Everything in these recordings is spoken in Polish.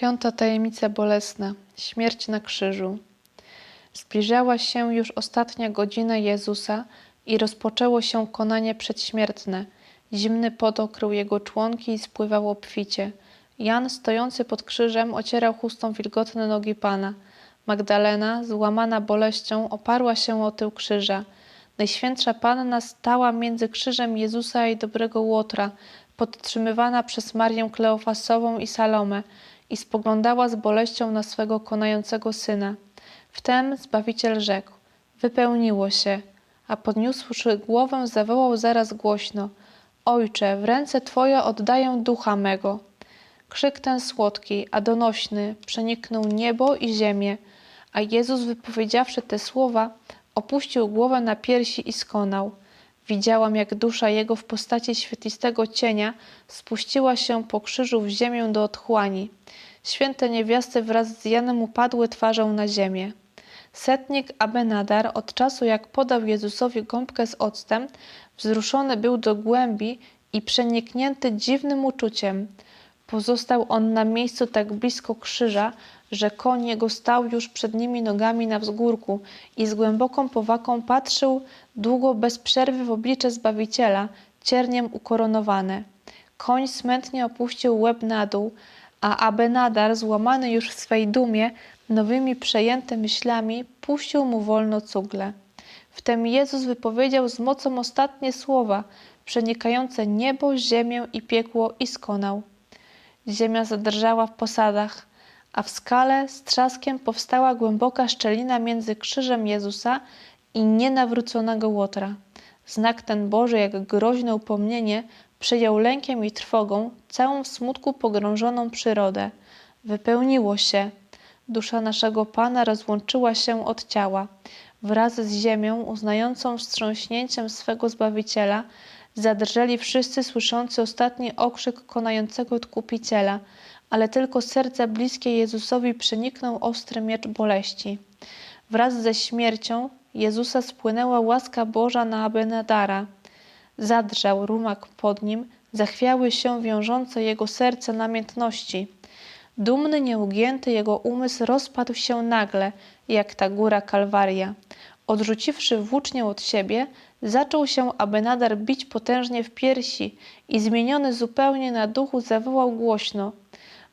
Piąta tajemnica bolesna śmierć na krzyżu. Zbliżała się już ostatnia godzina Jezusa i rozpoczęło się konanie przedśmiertne. Zimny pot okrył jego członki i spływał obficie. Jan, stojący pod krzyżem, ocierał chustą wilgotne nogi Pana. Magdalena, złamana boleścią, oparła się o tył krzyża. Najświętsza Panna stała między krzyżem Jezusa i dobrego Łotra, podtrzymywana przez Marię Kleofasową i Salomę i spoglądała z boleścią na swego konającego syna. Wtem Zbawiciel rzekł, wypełniło się, a podniósłszy głowę zawołał zaraz głośno, Ojcze, w ręce Twoje oddaję ducha mego. Krzyk ten słodki, a donośny przeniknął niebo i ziemię, a Jezus wypowiedziawszy te słowa, opuścił głowę na piersi i skonał. Widziałam, jak dusza jego w postaci świetlistego cienia spuściła się po krzyżu w ziemię do otchłani. Święte niewiasty wraz z Janem upadły twarzą na ziemię. Setnik Abenadar od czasu jak podał Jezusowi gąbkę z octem, wzruszony był do głębi i przeniknięty dziwnym uczuciem. Pozostał on na miejscu tak blisko krzyża, że koń jego stał już przed nimi nogami na wzgórku i z głęboką powaką patrzył długo bez przerwy w oblicze Zbawiciela, cierniem ukoronowane. Koń smętnie opuścił łeb na dół, a Abenadar, złamany już w swej dumie, nowymi przejęty myślami, puścił mu wolno cugle. Wtem Jezus wypowiedział z mocą ostatnie słowa, przenikające niebo, ziemię i piekło i skonał. Ziemia zadrżała w posadach, a w skale z trzaskiem powstała głęboka szczelina między krzyżem Jezusa i nienawróconego Łotra. Znak ten Boży, jak groźne upomnienie, przejął lękiem i trwogą całą w smutku pogrążoną przyrodę. Wypełniło się. Dusza naszego Pana rozłączyła się od ciała. Wraz z ziemią, uznającą wstrząśnięciem swego Zbawiciela, zadrżeli wszyscy słyszący ostatni okrzyk konającego Odkupiciela, ale tylko serce bliskie Jezusowi przeniknął ostry miecz boleści. Wraz ze śmiercią Jezusa spłynęła łaska Boża na Abenadara. Zadrżał rumak pod nim, zachwiały się wiążące jego serce namiętności. Dumny, nieugięty jego umysł rozpadł się nagle, jak ta góra Kalwaria. Odrzuciwszy włócznię od siebie, zaczął się Abenadar bić potężnie w piersi i zmieniony zupełnie na duchu zawołał głośno.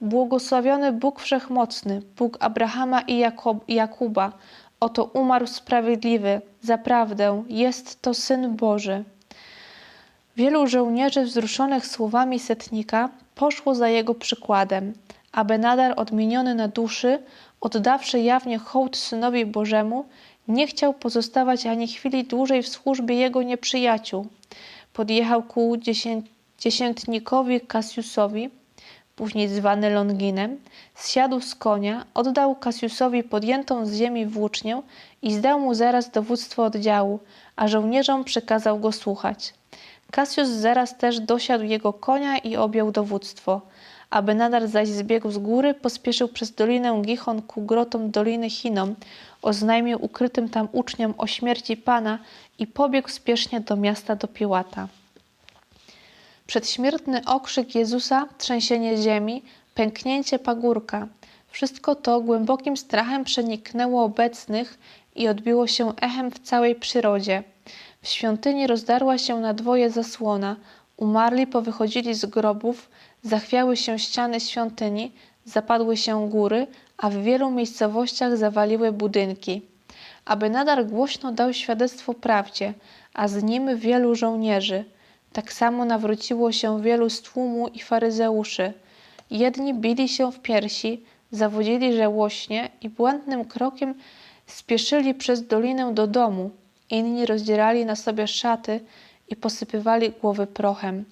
Błogosławiony Bóg Wszechmocny, Bóg Abrahama i Jakob, Jakuba, oto umarł sprawiedliwy, zaprawdę jest to Syn Boży. Wielu żołnierzy wzruszonych słowami setnika poszło za jego przykładem, aby odmieniony na duszy, oddawszy jawnie hołd Synowi Bożemu, nie chciał pozostawać ani chwili dłużej w służbie jego nieprzyjaciół. Podjechał ku dziesię dziesiętnikowi Kasiusowi, później zwany Longinem, zsiadł z konia, oddał Kasiusowi podjętą z ziemi włócznię i zdał mu zaraz dowództwo oddziału, a żołnierzom przekazał go słuchać. Kasius zaraz też dosiadł jego konia i objął dowództwo. Aby nadal zaś zbiegł z góry, pospieszył przez dolinę Gichon ku grotom Doliny Chinom, oznajmił ukrytym tam uczniom o śmierci Pana i pobiegł spiesznie do miasta do Piłata. Przedśmiertny okrzyk Jezusa, trzęsienie ziemi, pęknięcie pagórka. Wszystko to głębokim strachem przeniknęło obecnych i odbiło się echem w całej przyrodzie. W świątyni rozdarła się na dwoje zasłona, umarli powychodzili z grobów, zachwiały się ściany świątyni, zapadły się góry, a w wielu miejscowościach zawaliły budynki. Aby nadal głośno dał świadectwo prawdzie, a z nim wielu żołnierzy – tak samo nawróciło się wielu z tłumu i faryzeuszy. Jedni bili się w piersi, zawodzili żałośnie i błędnym krokiem spieszyli przez dolinę do domu. Inni rozdzierali na sobie szaty i posypywali głowy prochem.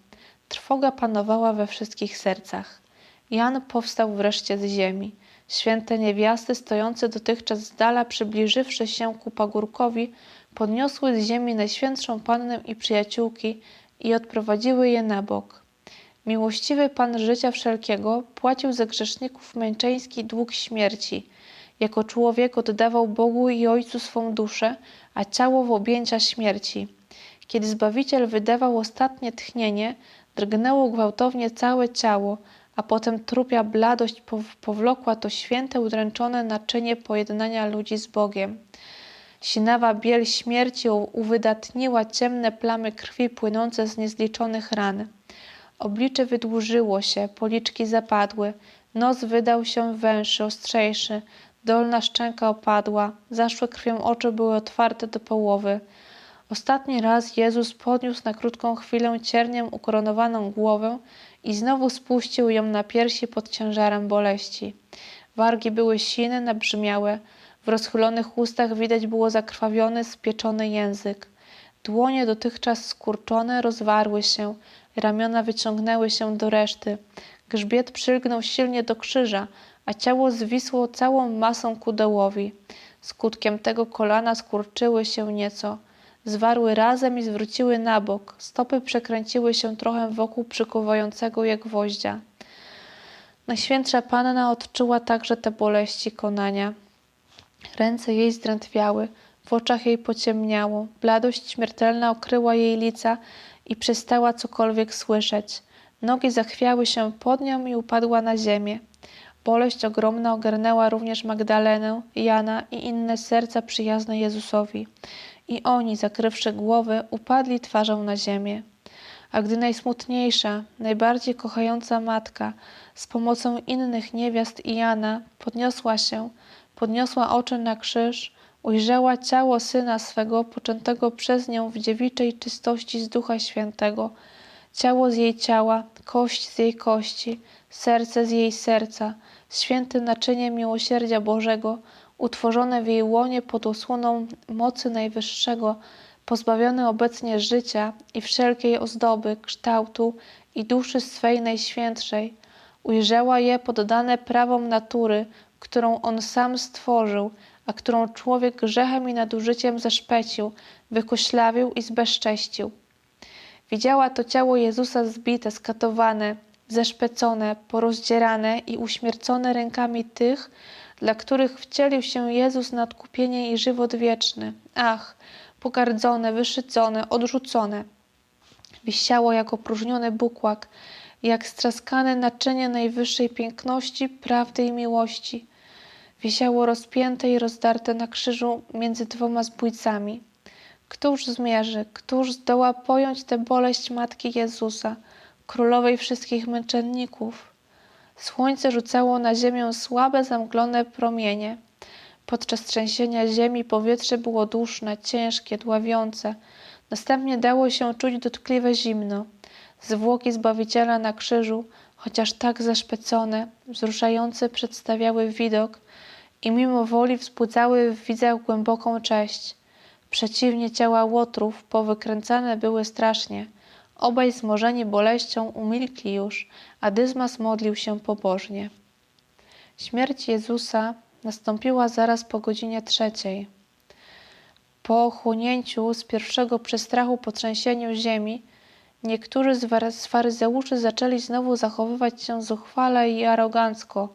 Trwoga panowała we wszystkich sercach. Jan powstał wreszcie z ziemi. Święte niewiasty, stojące dotychczas z dala, przybliżywszy się ku pagórkowi, podniosły z ziemi Najświętszą Pannę i przyjaciółki i odprowadziły je na bok. Miłościwy Pan życia wszelkiego płacił za grzeszników męczeński dług śmierci. Jako człowiek oddawał Bogu i Ojcu swą duszę, a ciało w objęcia śmierci. Kiedy Zbawiciel wydawał ostatnie tchnienie, drgnęło gwałtownie całe ciało, a potem trupia bladość pow- powlokła to święte, udręczone naczynie pojednania ludzi z Bogiem. Sinawa biel śmierci uwydatniła ciemne plamy krwi płynące z niezliczonych ran. Oblicze wydłużyło się, policzki zapadły, nos wydał się węższy, ostrzejszy, dolna szczęka opadła, zaszłe krwią oczy były otwarte do połowy. Ostatni raz Jezus podniósł na krótką chwilę cierniem ukoronowaną głowę i znowu spuścił ją na piersi pod ciężarem boleści. Wargi były sine, nabrzmiałe, w rozchylonych ustach widać było zakrwawiony, spieczony język. Dłonie dotychczas skurczone rozwarły się, ramiona wyciągnęły się do reszty. Grzbiet przylgnął silnie do krzyża, a ciało zwisło całą masą ku dołowi. Skutkiem tego kolana skurczyły się nieco. Zwarły razem i zwróciły na bok. Stopy przekręciły się trochę wokół przykuwającego je gwoździa. Najświętsza Panna odczuła także te boleści konania. Ręce jej zdrętwiały, w oczach jej pociemniało, bladość śmiertelna okryła jej lica i przestała cokolwiek słyszeć. Nogi zachwiały się pod nią i upadła na ziemię. Boleść ogromna ogarnęła również Magdalenę, Jana i inne serca przyjazne Jezusowi. I oni, zakrywszy głowy, upadli twarzą na ziemię. A gdy najsmutniejsza, najbardziej kochająca matka z pomocą innych niewiast i Jana podniosła się, podniosła oczy na krzyż, ujrzała ciało syna swego poczętego przez nią w dziewiczej czystości z Ducha Świętego, ciało z jej ciała, kość z jej kości, serce z jej serca, święte naczynie miłosierdzia Bożego, utworzone w jej łonie pod osłoną mocy Najwyższego, pozbawione obecnie życia i wszelkiej ozdoby, kształtu i duszy swej najświętszej, ujrzała je poddane prawom natury, którą on sam stworzył, a którą człowiek grzechem i nadużyciem zeszpecił, wykoślawił i zbezcześcił. Widziała to ciało Jezusa zbite, skatowane, zeszpecone, porozdzierane i uśmiercone rękami tych, dla których wcielił się Jezus na odkupienie i żywot wieczny. Ach, pogardzone, wyszydzone, odrzucone. Wisiało jak opróżniony bukłak, jak straskane naczynie najwyższej piękności, prawdy i miłości. Wisiało rozpięte i rozdarte na krzyżu między dwoma zbójcami. Któż zmierzy, któż zdoła pojąć tę boleść Matki Jezusa, Królowej wszystkich męczenników? Słońce rzucało na ziemię słabe, zamglone promienie. Podczas trzęsienia ziemi powietrze było duszne, ciężkie, dławiące. Następnie dało się czuć dotkliwe zimno. Zwłoki Zbawiciela na krzyżu, chociaż tak zaszpecone, wzruszające przedstawiały widok i mimo woli wzbudzały w widzach głęboką cześć. Przeciwnie ciała łotrów powykręcane były strasznie. Obaj zmorzeni boleścią umilkli już, a Dyzmas modlił się pobożnie. Śmierć Jezusa nastąpiła zaraz po godzinie trzeciej. Po ochłonięciu z pierwszego przestrachu po trzęsieniu ziemi, niektórzy z faryzeuszy zaczęli znowu zachowywać się zuchwale i arogancko.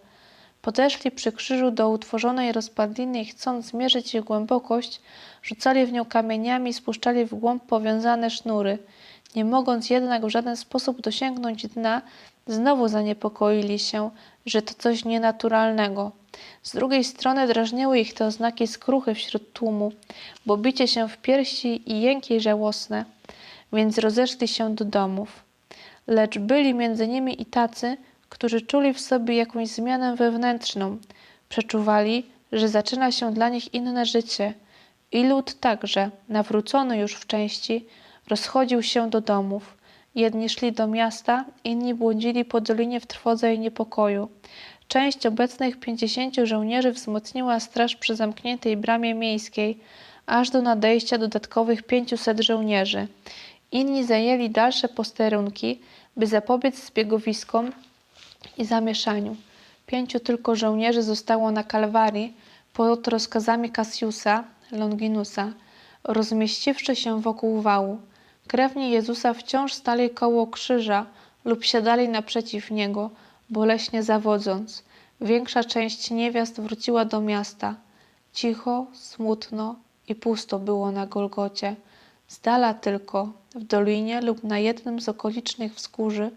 Podeszli przy krzyżu do utworzonej rozpadliny i chcąc zmierzyć jej głębokość, rzucali w nią kamieniami i spuszczali w głąb powiązane sznury. Nie mogąc jednak w żaden sposób dosięgnąć dna, znowu zaniepokoili się, że to coś nienaturalnego. Z drugiej strony drażniły ich te oznaki skruchy wśród tłumu, bo bicie się w piersi i jęki żałosne, więc rozeszli się do domów. Lecz byli między nimi i tacy, którzy czuli w sobie jakąś zmianę wewnętrzną, przeczuwali, że zaczyna się dla nich inne życie. I lud także, nawrócony już w części, rozchodził się do domów. Jedni szli do miasta, inni błądzili po dolinie w trwodze i niepokoju. Część obecnych pięćdziesięciu żołnierzy wzmocniła straż przy zamkniętej bramie miejskiej, aż do nadejścia dodatkowych pięciuset żołnierzy. Inni zajęli dalsze posterunki, by zapobiec zbiegowiskom i zamieszaniu. Pięciu tylko żołnierzy zostało na Kalwarii pod rozkazami Cassiusa Longinusa, rozmieściwszy się wokół wału. Krewni Jezusa wciąż stali koło krzyża lub siadali naprzeciw niego, boleśnie zawodząc. Większa część niewiast wróciła do miasta. Cicho, smutno i pusto było na Golgocie. Z dala tylko, w dolinie lub na jednym z okolicznych wzgórzy,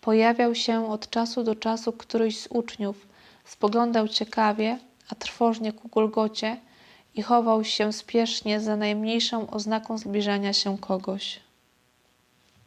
Pojawiał się od czasu do czasu któryś z uczniów, spoglądał ciekawie, a trwożnie ku Golgocie i chował się spiesznie za najmniejszą oznaką zbliżania się kogoś.